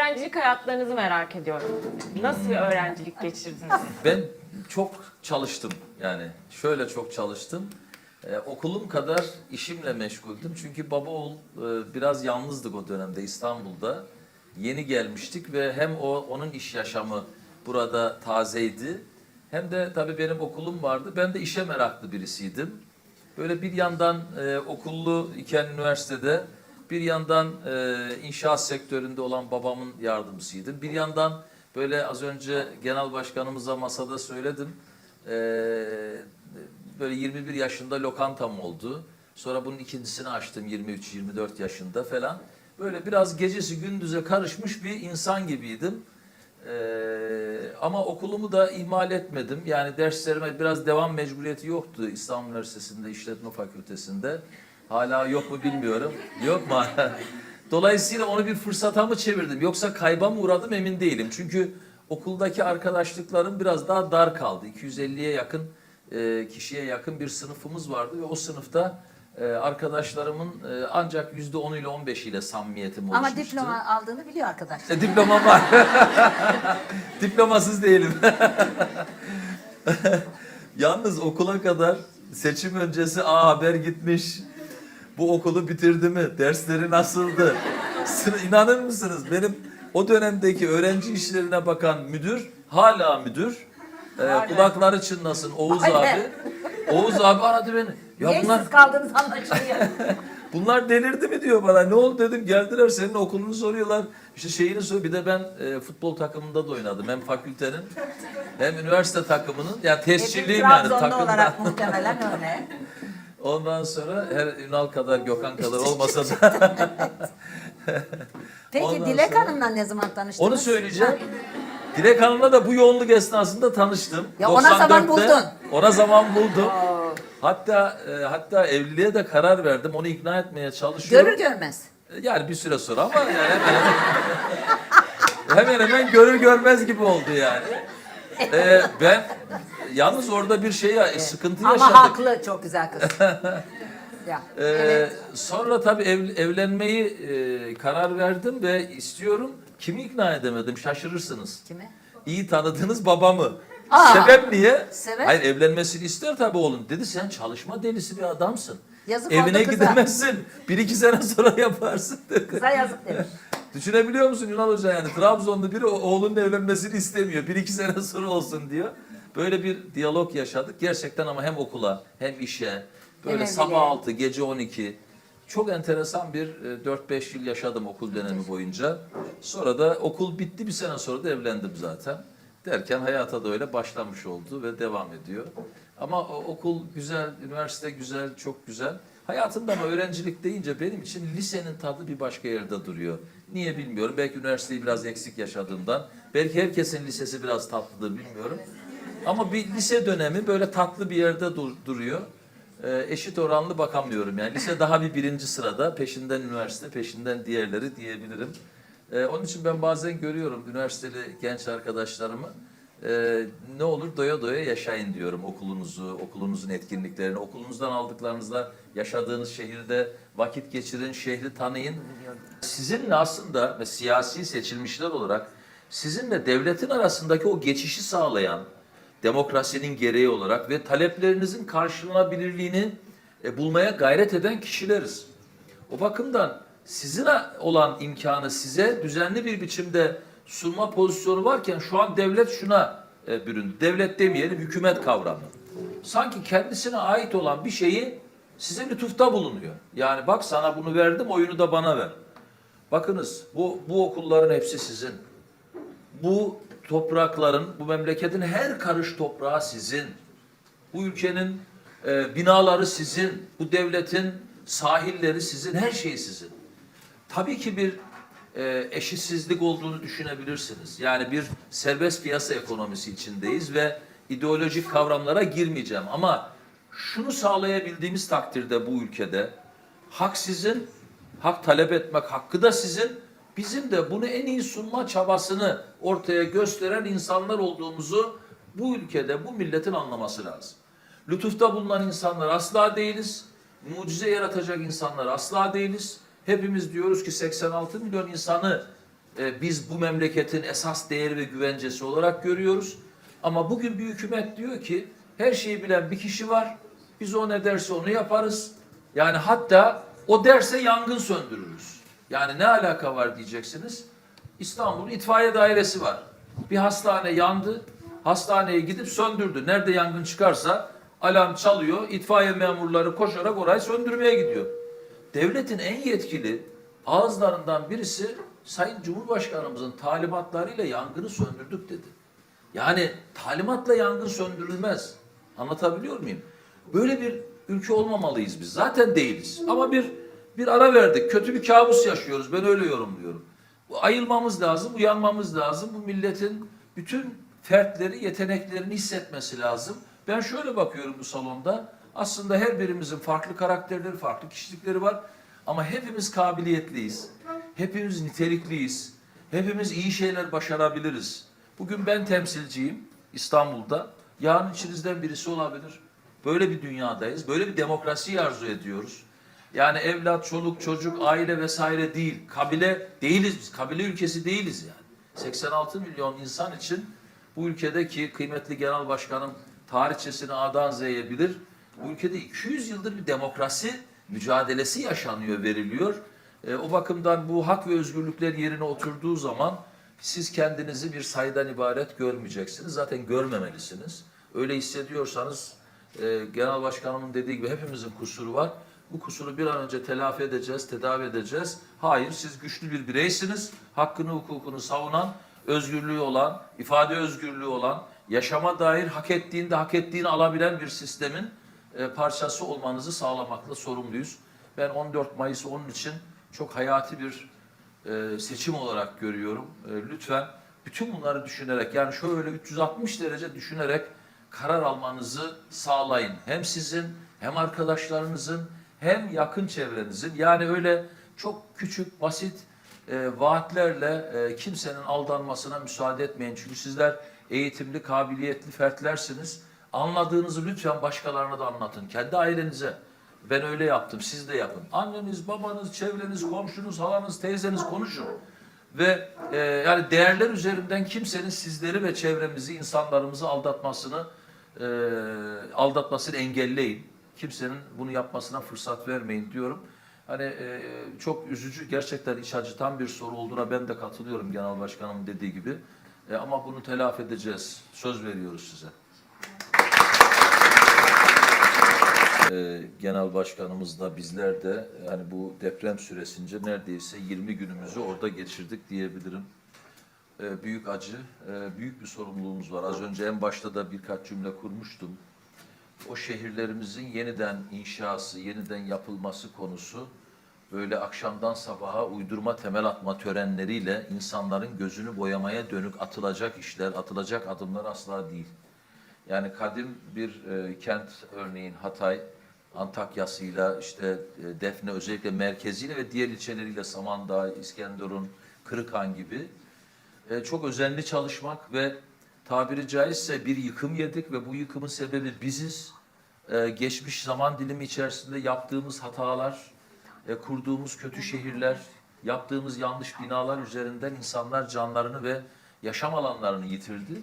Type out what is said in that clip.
öğrencilik hayatlarınızı merak ediyorum. Nasıl bir öğrencilik geçirdiniz? Ben çok çalıştım yani şöyle çok çalıştım. Ee, okulum kadar işimle meşguldüm. Çünkü baba oğul e, biraz yalnızdık o dönemde İstanbul'da. Yeni gelmiştik ve hem o onun iş yaşamı burada tazeydi. Hem de tabii benim okulum vardı. Ben de işe meraklı birisiydim. Böyle bir yandan e, okullu iken üniversitede bir yandan e, inşaat sektöründe olan babamın yardımcısıydım. Bir yandan böyle az önce genel başkanımıza masada söyledim. E, böyle 21 yaşında lokantam oldu. Sonra bunun ikincisini açtım 23-24 yaşında falan. Böyle biraz gecesi gündüze karışmış bir insan gibiydim. Ee, ama okulumu da ihmal etmedim. Yani derslerime biraz devam mecburiyeti yoktu İstanbul Üniversitesi'nde, İşletme Fakültesi'nde. Hala yok mu bilmiyorum. Yok mu? Dolayısıyla onu bir fırsata mı çevirdim? Yoksa kayba mı uğradım emin değilim. Çünkü okuldaki arkadaşlıklarım biraz daha dar kaldı. 250'ye yakın e, kişiye yakın bir sınıfımız vardı ve o sınıfta e, arkadaşlarımın e, ancak yüzde 10 ile 15 ile samimiyetim oluşmuştu. Ama diploma aldığını biliyor arkadaşlar. E, diplomam var. Diplomasız değilim. Yalnız okula kadar seçim öncesi a haber gitmiş. Bu okulu bitirdi mi? Dersleri nasıldı? İnanır mısınız? Benim o dönemdeki öğrenci işlerine bakan müdür hala müdür. Ee, kulakları çınlasın Oğuz Aynen. abi. Oğuz abi aradı beni. Ya Niye bunlar siz kaldınız anlaşılıyor. Bunlar delirdi mi diyor bana. Ne oldu dedim. Geldiler senin okulunu soruyorlar. İşte şeyini soruyor. Bir de ben e, futbol takımında da oynadım. Hem fakültenin hem üniversite takımının. Ya tescilliyim yani Trabzonlu takımda. olarak muhtemelen öyle. Ondan sonra her Ünal kadar Gökhan kadar olmasa da Peki Ondan Dilek sonra- Hanım'la ne zaman tanıştınız? onu söyleyeceğim. Dilek Hanım'la da bu yoğunluk esnasında tanıştım. Ya ona zaman 94'te buldun. Ona zaman buldum. Hatta e, hatta evliliğe de karar verdim. Onu ikna etmeye çalışıyorum. Görür görmez. Yani bir süre sonra ama yani hemen hemen, hemen, hemen görür görmez gibi oldu yani. Ee, ben yalnız orada bir şey sıkıntı yaşadık. Ama haklı çok güzel kız. ya. Ee, evet. Sonra tabii ev- evlenmeyi e, karar verdim ve istiyorum. Kimi ikna edemedim şaşırırsınız. Kimi? İyi tanıdığınız babamı. Aa, Sebep niye? sebep? Hayır evlenmesini ister tabii oğlum. Dedi sen çalışma delisi bir adamsın. Yazık Evine oldu kıza. gidemezsin. Bir iki sene sonra yaparsın dedi. Kıza yazık demiş. Düşünebiliyor musun Yunan Hoca yani Trabzon'da biri o- oğlunun evlenmesini istemiyor. Bir iki sene sonra olsun diyor. Böyle bir diyalog yaşadık. Gerçekten ama hem okula hem işe böyle Hem sabah evliliğe. 6 gece 12 çok enteresan bir e, 4-5 yıl yaşadım okul dönemi boyunca. Sonra da okul bitti bir sene sonra da evlendim zaten. Derken hayata da öyle başlamış oldu ve devam ediyor. Ama okul güzel, üniversite güzel, çok güzel. Hayatımda ama öğrencilik deyince benim için lisenin tadı bir başka yerde duruyor. Niye bilmiyorum. Belki üniversiteyi biraz eksik yaşadığımdan. Belki herkesin lisesi biraz tatlıdır bilmiyorum. Ama bir lise dönemi böyle tatlı bir yerde dur- duruyor. Ee, eşit oranlı bakamıyorum yani. Lise daha bir birinci sırada. Peşinden üniversite, peşinden diğerleri diyebilirim. Ee, onun için ben bazen görüyorum üniversiteli genç arkadaşlarımı. Ee, ne olur doya doya yaşayın diyorum okulunuzu, okulunuzun etkinliklerini, okulunuzdan aldıklarınızla yaşadığınız şehirde vakit geçirin, şehri tanıyın. Sizinle aslında ve siyasi seçilmişler olarak sizinle devletin arasındaki o geçişi sağlayan, demokrasinin gereği olarak ve taleplerinizin karşılanabilirliğini e, bulmaya gayret eden kişileriz. O bakımdan sizin olan imkanı size düzenli bir biçimde sunma pozisyonu varken şu an devlet şuna e, büründü. Devlet demeyelim hükümet kavramı. Sanki kendisine ait olan bir şeyi size lütufta bulunuyor. Yani bak sana bunu verdim oyunu da bana ver. Bakınız bu, bu okulların hepsi sizin. Bu toprakların, bu memleketin her karış toprağı sizin. Bu ülkenin e, binaları sizin, bu devletin sahilleri sizin, her şey sizin. Tabii ki bir e, eşitsizlik olduğunu düşünebilirsiniz. Yani bir serbest piyasa ekonomisi içindeyiz ve ideolojik kavramlara girmeyeceğim. Ama şunu sağlayabildiğimiz takdirde bu ülkede hak sizin, hak talep etmek hakkı da sizin. Bizim de bunu en iyi sunma çabasını ortaya gösteren insanlar olduğumuzu bu ülkede, bu milletin anlaması lazım. Lütufta bulunan insanlar asla değiliz. Mucize yaratacak insanlar asla değiliz. Hepimiz diyoruz ki 86 milyon insanı e, biz bu memleketin esas değeri ve güvencesi olarak görüyoruz. Ama bugün bir hükümet diyor ki her şeyi bilen bir kişi var. Biz o ne derse onu yaparız. Yani hatta o derse yangın söndürürüz. Yani ne alaka var diyeceksiniz. İstanbul itfaiye dairesi var. Bir hastane yandı. Hastaneye gidip söndürdü. Nerede yangın çıkarsa alarm çalıyor. İtfaiye memurları koşarak orayı söndürmeye gidiyor. Devletin en yetkili ağızlarından birisi Sayın Cumhurbaşkanımızın talimatlarıyla yangını söndürdük dedi. Yani talimatla yangın söndürülmez. Anlatabiliyor muyum? Böyle bir ülke olmamalıyız biz. Zaten değiliz. Ama bir bir ara verdik. Kötü bir kabus yaşıyoruz. Ben öyle yorumluyorum. Bu ayılmamız lazım, uyanmamız lazım. Bu milletin bütün fertleri, yeteneklerini hissetmesi lazım. Ben şöyle bakıyorum bu salonda. Aslında her birimizin farklı karakterleri, farklı kişilikleri var. Ama hepimiz kabiliyetliyiz. Hepimiz nitelikliyiz. Hepimiz iyi şeyler başarabiliriz. Bugün ben temsilciyim İstanbul'da. Yarın içinizden birisi olabilir. Böyle bir dünyadayız. Böyle bir demokrasiyi arzu ediyoruz. Yani evlat, çoluk, çocuk, aile vesaire değil. Kabile değiliz biz. Kabile ülkesi değiliz yani. 86 milyon insan için bu ülkedeki kıymetli genel başkanım tarihçesini A'dan Z'ye bilir. Bu ülkede 200 yıldır bir demokrasi mücadelesi yaşanıyor, veriliyor. E, o bakımdan bu hak ve özgürlükler yerine oturduğu zaman siz kendinizi bir sayıdan ibaret görmeyeceksiniz. Zaten görmemelisiniz. Öyle hissediyorsanız e, genel başkanımın dediği gibi hepimizin kusuru var. Bu kusuru bir an önce telafi edeceğiz, tedavi edeceğiz. Hayır, siz güçlü bir bireysiniz. Hakkını, hukukunu savunan, özgürlüğü olan, ifade özgürlüğü olan, yaşama dair hak ettiğinde hak ettiğini alabilen bir sistemin e, parçası olmanızı sağlamakla sorumluyuz. Ben 14 Mayıs'ı onun için çok hayati bir e, seçim olarak görüyorum. E, lütfen bütün bunları düşünerek yani şöyle 360 derece düşünerek karar almanızı sağlayın. Hem sizin hem arkadaşlarınızın hem yakın çevrenizin yani öyle çok küçük basit e, vaatlerle e, kimsenin aldanmasına müsaade etmeyin. Çünkü sizler eğitimli, kabiliyetli fertlersiniz. Anladığınızı lütfen başkalarına da anlatın. Kendi ailenize. Ben öyle yaptım, siz de yapın. Anneniz, babanız, çevreniz, komşunuz, halanız, teyzeniz konuşun. Ve e, yani değerler üzerinden kimsenin sizleri ve çevremizi, insanlarımızı aldatmasını e, aldatmasını engelleyin. Kimsenin bunu yapmasına fırsat vermeyin diyorum. Hani e, çok üzücü, gerçekten iç acıtan bir soru olduğuna ben de katılıyorum Genel Başkanımın dediği gibi. E, ama bunu telafi edeceğiz. Söz veriyoruz size. e, genel başkanımız da bizler de yani bu deprem süresince neredeyse 20 günümüzü orada geçirdik diyebilirim. E, büyük acı, e, büyük bir sorumluluğumuz var. Az önce en başta da birkaç cümle kurmuştum. O şehirlerimizin yeniden inşası, yeniden yapılması konusu böyle akşamdan sabaha uydurma temel atma törenleriyle insanların gözünü boyamaya dönük atılacak işler, atılacak adımlar asla değil. Yani kadim bir e, kent örneğin Hatay, Antakya'sıyla işte e, Defne özellikle merkeziyle ve diğer ilçeleriyle Samandağ, İskenderun, Kırıkhan gibi e, çok özenli çalışmak ve tabiri caizse bir yıkım yedik ve bu yıkımın sebebi biziz. E, geçmiş zaman dilimi içerisinde yaptığımız hatalar, e, kurduğumuz kötü şehirler, yaptığımız yanlış binalar üzerinden insanlar canlarını ve yaşam alanlarını yitirdi.